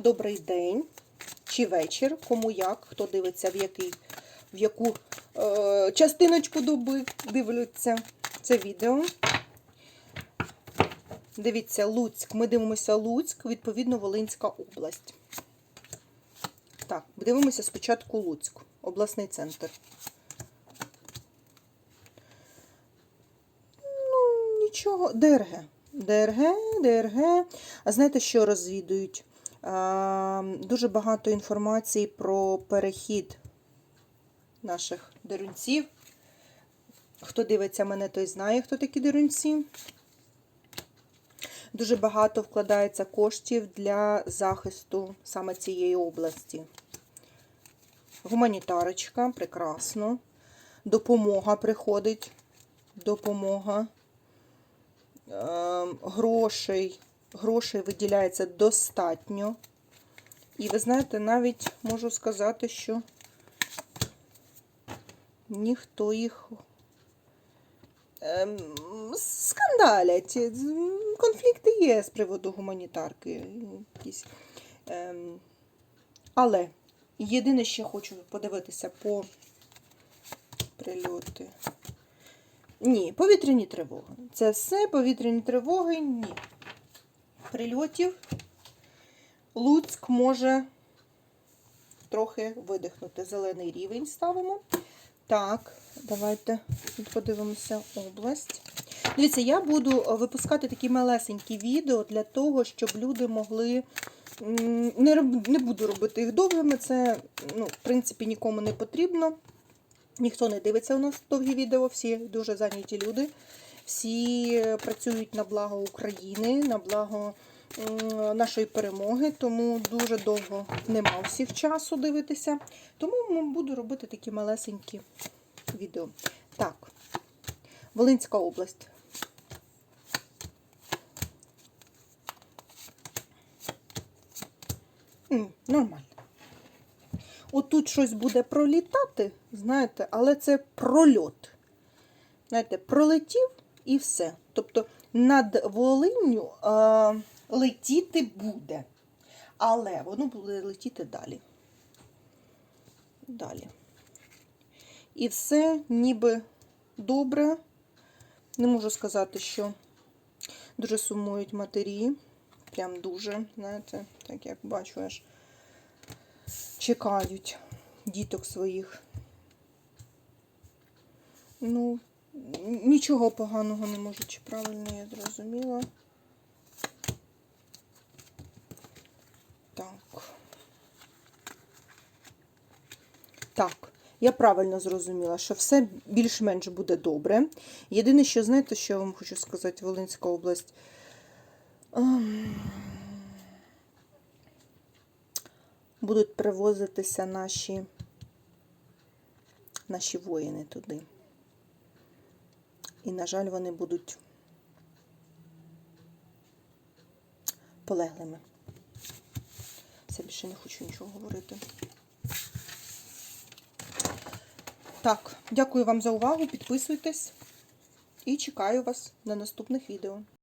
добрий день чи вечір, кому як, хто дивиться, в, який, в яку е, частиночку доби дивляться це відео. Дивіться, Луцьк. Ми дивимося Луцьк, відповідно, Волинська область. Так, дивимося спочатку Луцьк, обласний центр. Ну, нічого, ДРГ. ДРГ, ДРГ. А знаєте, що розвідують? А, дуже багато інформації про перехід наших дерунців. Хто дивиться мене, той знає, хто такі дерунці. Дуже багато вкладається коштів для захисту саме цієї області. Гуманітарочка, прекрасно. Допомога приходить. Допомога. Е, грошей. Грошей виділяється достатньо. І ви знаєте, навіть можу сказати, що ніхто їх ем, скандалять. Конфлікти є з приводу гуманітарки. Якісь. Ем, але єдине, що хочу подивитися по прильоти. Ні, повітряні тривоги. Це все повітряні тривоги, ні. Прильотів Луцьк може трохи видихнути. Зелений рівень ставимо. Так, давайте подивимося область. Дивіться, я буду випускати такі малесенькі відео для того, щоб люди могли. Не роб- не буду робити їх довгими, це, ну, в принципі, нікому не потрібно. Ніхто не дивиться у нас довгі відео, всі дуже зайняті люди. Всі працюють на благо України, на благо нашої перемоги, тому дуже довго нема всіх часу дивитися. Тому буду робити такі малесенькі відео. Так, Волинська область. М, Нормально. Отут щось буде пролітати, знаєте, але це прольот. Знаєте, пролетів і все. Тобто над Волинню е, летіти буде. Але воно буде летіти далі. Далі. І все ніби добре. Не можу сказати, що дуже сумують матері. Прям дуже, знаєте, так як бачу, аж чекають діток своїх. Ну, нічого поганого не можу, чи правильно я зрозуміла. Так. Так, я правильно зрозуміла, що все більш-менш буде добре. Єдине, що, знаєте, що я вам хочу сказати, Волинська область. Ем, Будуть привозитися наші, наші воїни туди. І, на жаль, вони будуть полеглими. Все більше не хочу нічого говорити. Так, дякую вам за увагу. Підписуйтесь і чекаю вас на наступних відео.